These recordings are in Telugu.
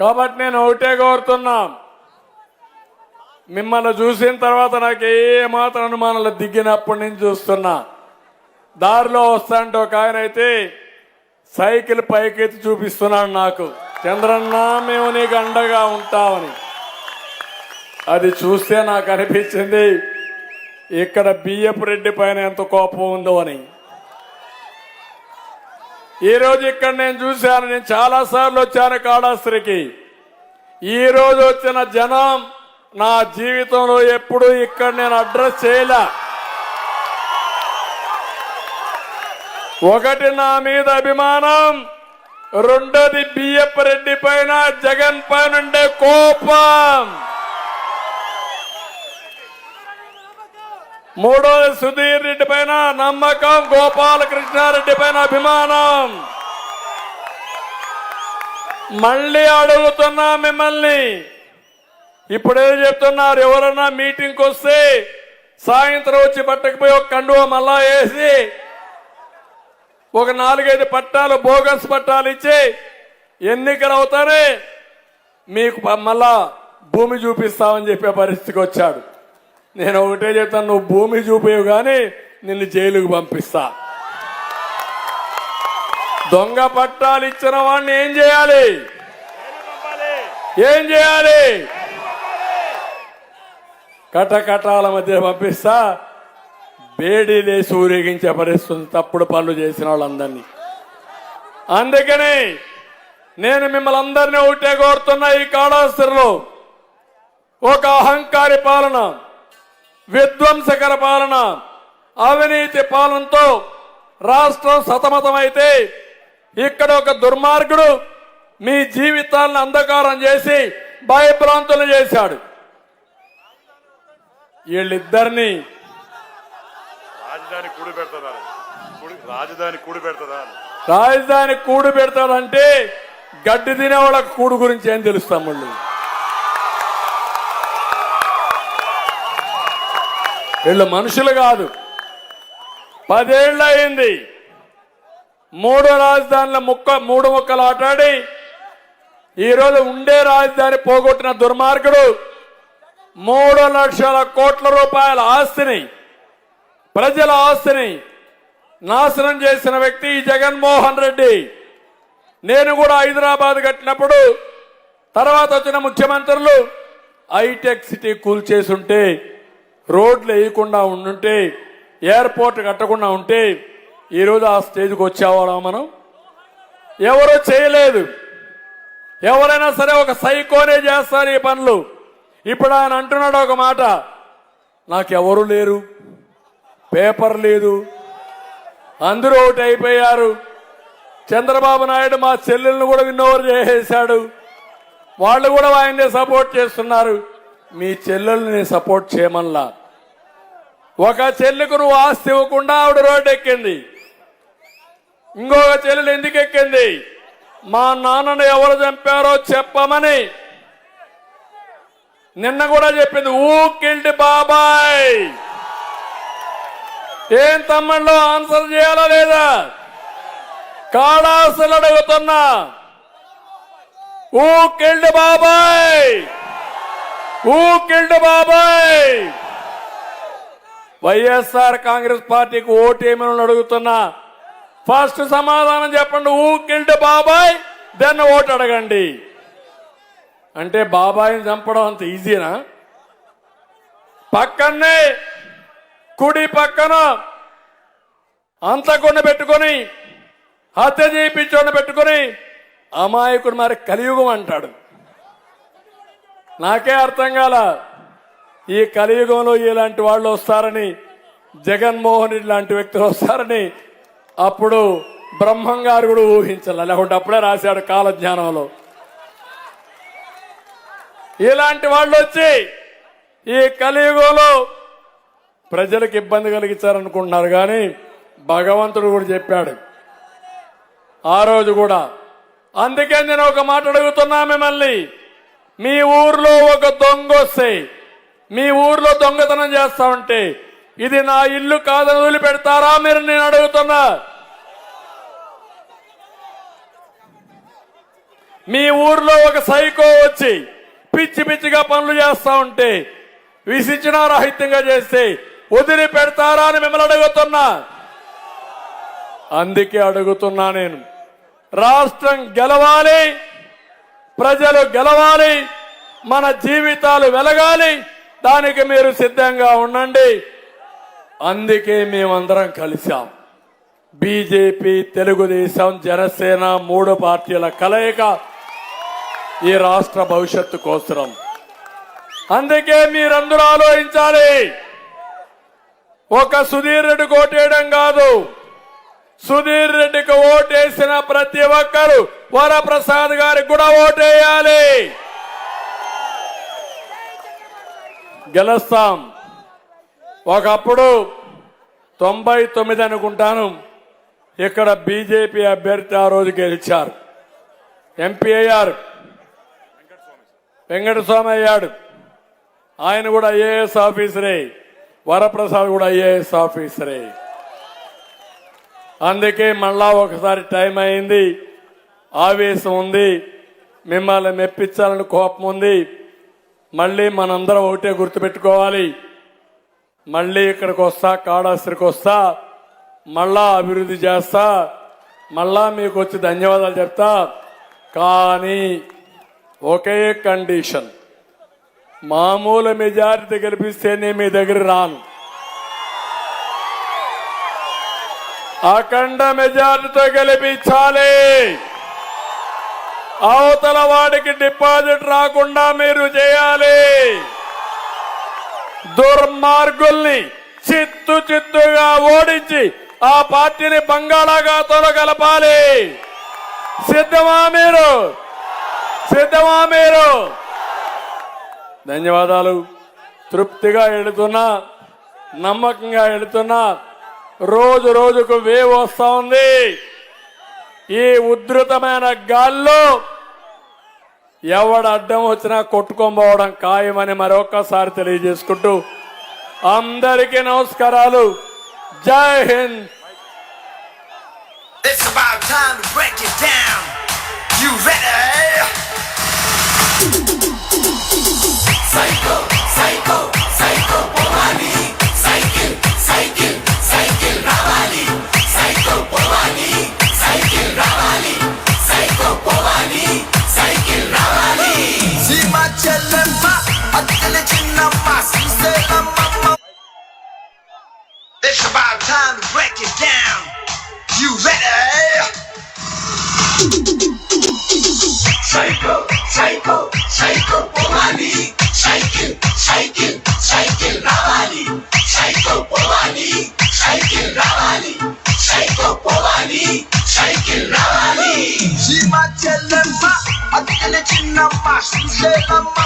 కాబట్టి నేను ఒకటే కోరుతున్నా. మిమ్మల్ని చూసిన తర్వాత నాకు ఏ మాత్రం అనుమానాలు దిగినప్పటి నుంచి చూస్తున్నా. దారిలో వస్తాంటే ఒక ఆయన అయితే సైకిల్ పైకెత్తి చూపిస్తున్నాడు నాకు. చంద్రన్న మేము నీకు అండగా ఉంటామని. అది చూస్తే నాకు అనిపించింది ఇక్కడ బియ్యపు రెడ్డి పైన ఎంత కోపం ఉందో అని. ఈ రోజు ఇక్కడ నేను చూశాను నేను చాలా సార్లు వచ్చాను కాళాస్త్రికి ఈ రోజు వచ్చిన జనం నా జీవితంలో ఎప్పుడు ఇక్కడ నేను అడ్రస్ చేయలే. ఒకటి నా మీద అభిమానం రెండోది బియ్యపు రెడ్డి పైన జగన్ పైన ఉండే కోపం. మూడోది సుధీర్ రెడ్డి పైన నమ్మకం గోపాలకృష్ణారెడ్డి పైన అభిమానం. మళ్ళీ అడుగుతున్నా మిమ్మల్ని. ఇప్పుడేదో చెప్తున్నారు ఎవరన్నా మీటింగ్కి వస్తే సాయంత్రం వచ్చి పట్టకపోయి ఒక కండువ మళ్ళా వేసి ఒక నాలుగైదు పట్టాలు బోగస్ పట్టాలు ఇచ్చి ఎన్నికలు అవుతానే మీకు మళ్ళా భూమి చూపిస్తామని చెప్పే పరిస్థితికి వచ్చాడు. నేను ఒకటే చెప్తాను నువ్వు భూమి చూపేవు కానీ నిన్ను జైలుకు పంపిస్తా. దొంగ పట్టాలు ఇచ్చిన వాడిని ఏం చేయాలి? ఏం చేయాలి? కటకటాల మధ్య పంపిస్తా. వేడిలేసి ఊరేగించే పరిస్థితి తప్పుడు పనులు చేసిన వాళ్ళందరినీ. అందుకని నేను మిమ్మల్ని అందరినీ ఒకటే కోరుతున్నా ఈ కాళాస్త్రులు ఒక అహంకారి పాలన. విధ్వంసకర పాలన అవినీతి పాలనతో రాష్ట్రం సతమతమైతే ఇక్కడ ఒక దుర్మార్గుడు మీ జీవితాలను అంధకారం చేసి భయభ్రాంతులు చేశాడు. వీళ్ళిద్దరిని రాజధాని కూడి పెడతారా. కూడి- రాజధాని కూడి పెడతారా. రాజధాని కూడు పెడతాడంటే గడ్డి తినే వాళ్ళకి కూడు గురించి ఏం తెలుస్తాం మళ్ళీ వీళ్ళు మనుషులు కాదు. పదేళ్ళు అయింది మూడు రాజధానుల ముక్క మూడు ముక్కలు ఆటాడి ఈరోజు ఉండే రాజధాని పోగొట్టిన దుర్మార్గుడు మూడు లక్షల కోట్ల రూపాయల ఆస్తిని ప్రజల ఆస్తిని నాశనం చేసిన వ్యక్తి జగన్మోహన్ రెడ్డి. నేను కూడా హైదరాబాద్ కట్టినప్పుడు తర్వాత వచ్చిన ముఖ్యమంత్రులు హైటెక్ సిటీ కూల్చేసుంటే రోడ్లు వేయకుండా ఉండుంటే ఎయిర్పోర్ట్ కట్టకుండా ఉంటే ఈరోజు ఆ స్టేజ్కి వచ్చేవాళ్ళం మనం. ఎవరో చేయలేదు. ఎవరైనా సరే ఒక సైకోనే చేస్తారు ఈ పనులు. ఇప్పుడు ఆయన అంటున్నాడు ఒక మాట నాకెవరు లేరు. పేపర్ లేదు. అందరూ ఒకటి అయిపోయారు. చంద్రబాబు నాయుడు మా చెల్లెలను కూడా విన్నోవర్ చేసేశాడు. వాళ్ళు కూడా ఆయన్నే సపోర్ట్ చేస్తున్నారు. మీ చెల్లెల్ని సపోర్ట్ చేయమల్లా ఒక చెల్లికి నువ్వు ఆస్తి ఇవ్వకుండా ఆవిడ రోడ్డు ఎక్కింది ఇంకొక చెల్లెలు ఎందుకు ఎక్కింది మా నాన్నను ఎవరు చంపారో చెప్పమని. నిన్న కూడా చెప్పింది ఊ కిల్డ్ బాబాయ్! ఏం తమ్ముళ్ళు ఆన్సర్ చేయాలా లేదా? కాడాసులు అడుగుతున్నా. ఊ కిల్డ్ బాబాయ్! ఊ కిల్డ్ బాబాయ్ వైఎస్ఆర్ కాంగ్రెస్ పార్టీకి ఓటేమని అడుగుతున్నా. ఫస్ట్ సమాధానం చెప్పండి. ఊ కిల్డ్ బాబాయ్ దెన్ ఓటు అడగండి. అంటే బాబాయిని చంపడం అంత ఈజీనా పక్కనే కుడి పక్కన అంతకుండా పెట్టుకొని హత్య చేయించోని పెట్టుకొని అమాయకుడు మరి కలియుగం అంటాడు. నాకే అర్థం కాల. ఈ కలియుగంలో ఇలాంటి వాళ్ళు వస్తారని జగన్మోహన్ రెడ్డి లాంటి వ్యక్తులు వస్తారని అప్పుడు బ్రహ్మం గారు కూడా ఊహించాల. లేకుంటే అప్పుడే రాశాడు కాలజ్ఞానంలో. ఇలాంటి వాళ్ళు వచ్చి ఈ కలియుగంలో ప్రజలకు ఇబ్బంది కలిగించారనుకుంటున్నారు కానీ భగవంతుడు కూడా చెప్పాడు. ఆ రోజు కూడా అందుకే నేను ఒక మాట అడుగుతున్నా మిమ్మల్ని. మీ ఊర్లో ఒక దొంగ వస్తే మీ ఊర్లో దొంగతనం చేస్తా ఉంటే ఇది నా ఇల్లు కాదని వదిలిపెడతారా మీరు? నేను అడుగుతున్నా. మీ ఊర్లో ఒక సైకో వచ్చి పిచ్చి పిచ్చిగా పనులు చేస్తా ఉంటే విసిచ్చిన రాహిత్యంగా చేస్తే వదిలి పెడతారా అని మిమ్మల్ని అడుగుతున్నా. అందుకే అడుగుతున్నా నేను. రాష్ట్రం గెలవాలి ప్రజలు గెలవాలి మన జీవితాలు వెలగాలి దానికి మీరు సిద్ధంగా ఉండండి. అందుకే మేమందరం కలిశాం. బీజేపీ తెలుగుదేశం జనసేన మూడు పార్టీల కలయిక ఈ రాష్ట్ర భవిష్యత్తు కోసరం. అందుకే మీరందరూ ఆలోచించాలి. ఒక సుధీర్ రెడ్డి కోటేయడం కాదు. సుధీర్ రెడ్డికి ఓటేసిన ప్రతి ఒక్కరు వరప్రసాద్ గారికి కూడా ఓటేయాలి. గెలుస్తాం. ఒకప్పుడు తొంభై తొమ్మిది అనుకుంటాను. ఇక్కడ బీజేపీ అభ్యర్థి ఆ రోజు గెలిచారు. ఎంపీ అయ్యారు. వెంకటస్వామి అయ్యాడు ఆయన కూడా ఐఏఎస్ ఆఫీసరే. వరప్రసాద్ కూడా ఐఏఎస్ ఆఫీసరే. అందుకే మళ్ళా ఒకసారి టైం అయింది. ఆవేశం ఉంది. మిమ్మల్ని మెప్పించాలని కోపం ఉంది. మళ్ళీ మనందరం ఒకటే గుర్తుపెట్టుకోవాలి. మళ్ళీ ఇక్కడికి వస్తా కాడాస్త్రికి వస్తా మళ్ళా అభివృద్ధి చేస్తా మళ్ళా మీకు వచ్చి ధన్యవాదాలు చెప్తా. కానీ ఒకే కండిషన్. మామూలు మెజారిటీ గెలిపిస్తేనే మీ దగ్గర రాను. అఖండ మెజారిటీతో గెలిపించాలి. అవతల వాడికి డిపాజిట్ రాకుండా మీరు చేయాలి. దుర్మార్గుల్ని చిత్తు చిత్తుగా ఓడించి ఆ పార్టీని బంగాళాఖాతంలో కలపాలి సిద్ధమా మీరు? సిద్ధమా మీరు? ధన్యవాదాలు. తృప్తిగా ఎడుతున్నా నమ్మకంగా ఎడుతున్నా రోజు రోజుకు వేవ్ వస్తా ఉంది. ఈ ఉధృతమైన గాల్లో ఎవడ అడ్డం వచ్చినా కొట్టుకోబోవడం ఖాయమని మరొకసారి తెలియజేసుకుంటూ అందరికీ నమస్కారాలు. జై హింద్. It's about time to break it down. You better psycho psycho psycho పోవాలి సైకిల్ సైకిల్ సైకిల్ రావాలి సైకో పోవాలి సైకిల్ రావాలి సైకో పోవాలి సైకిల్ రావాలి సీమా చెల్లెమ్మ అక్కన చిన్నమ్మ సుశీలమ్మ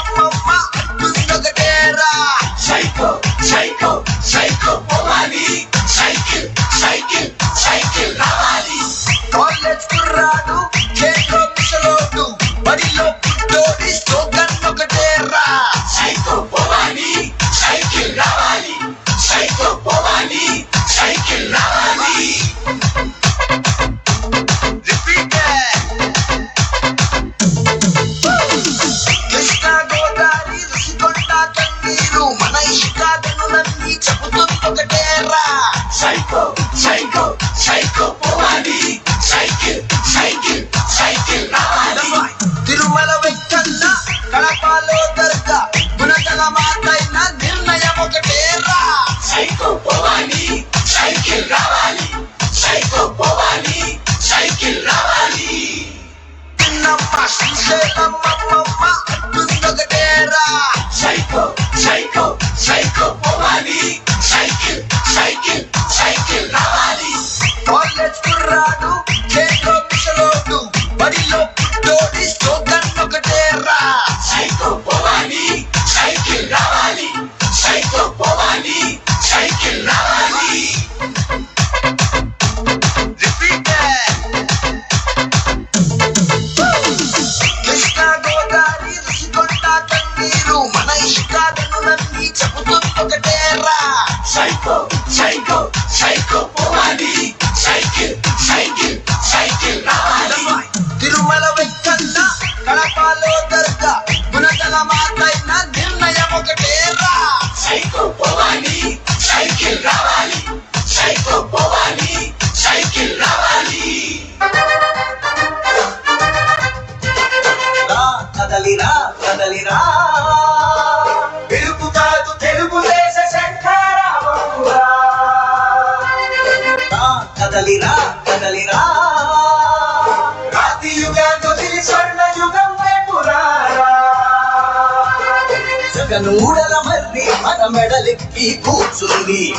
నూడల మర్రి మన మెడలెక్కి కూర్చుంది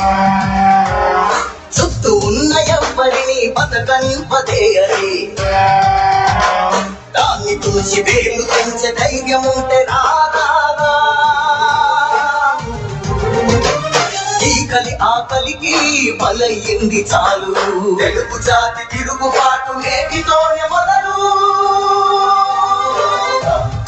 చుట్టూ ఉన్న ఎవ్వరిని బతకనివ్వదే అని. దాన్ని చూసి వేలు పెంచే ధైర్యం ఉంటే రాదా ఈ కలి ఆకలికి బలయ్యింది చాలు. తెలుగు జాతి తిరుగుబాటు నేటితోనే మొదలు.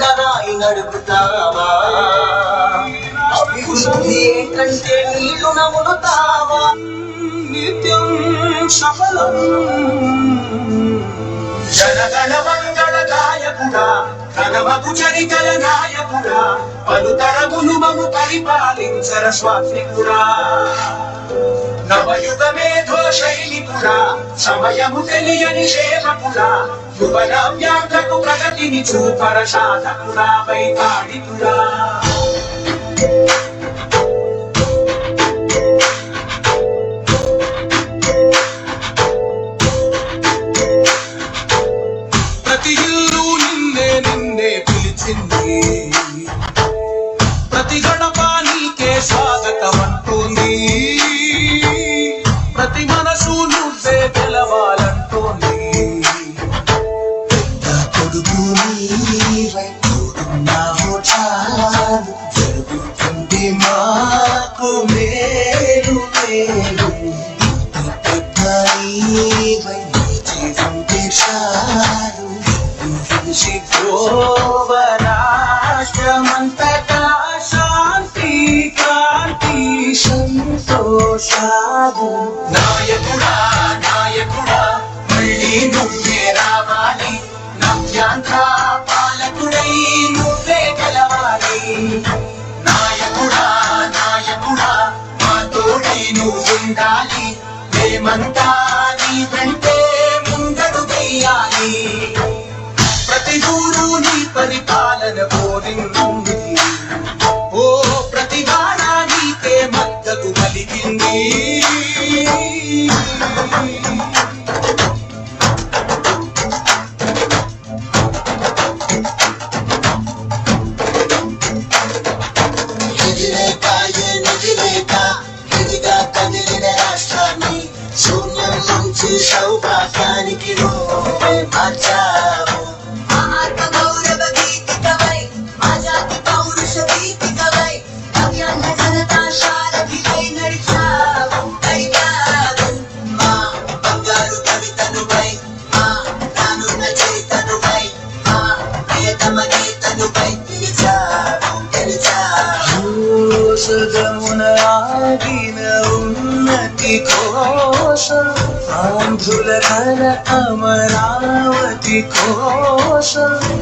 పండరాయి నడుపుతావా అభివృద్ధి ఏంటంటే నీళ్ళు నములుతావా? నిత్యం సఫలం. జనగణ మంగళ గాయకుడా ఘనమగు చరితల నాయకుడా పలు పలుతరములు మము పరిపాలించర స్వామికుడా నవయుగ మేధో శైలికుడా సమయము తెలియని సేవకుడా యువనవ్యాంగకు ప్రగతిని చూపర సాధకుడా వైతాళికుడా పెద్ద కొడుకు నీవై చాలు జరుగుతుంది మాకు మేలు మేలు చాలు రాష్ట్రమంతటా శాంతి కాంతి సంతోషాలు మేమంతా నీ వెంటే ముందడు వేయాలి ప్రతి ఊరు నీ పరిపాలన కోరింది ఓ ప్రతి వారా నీకే మద్దతు కలిగింది కల అమరావతి కోసం ఓలభరం శా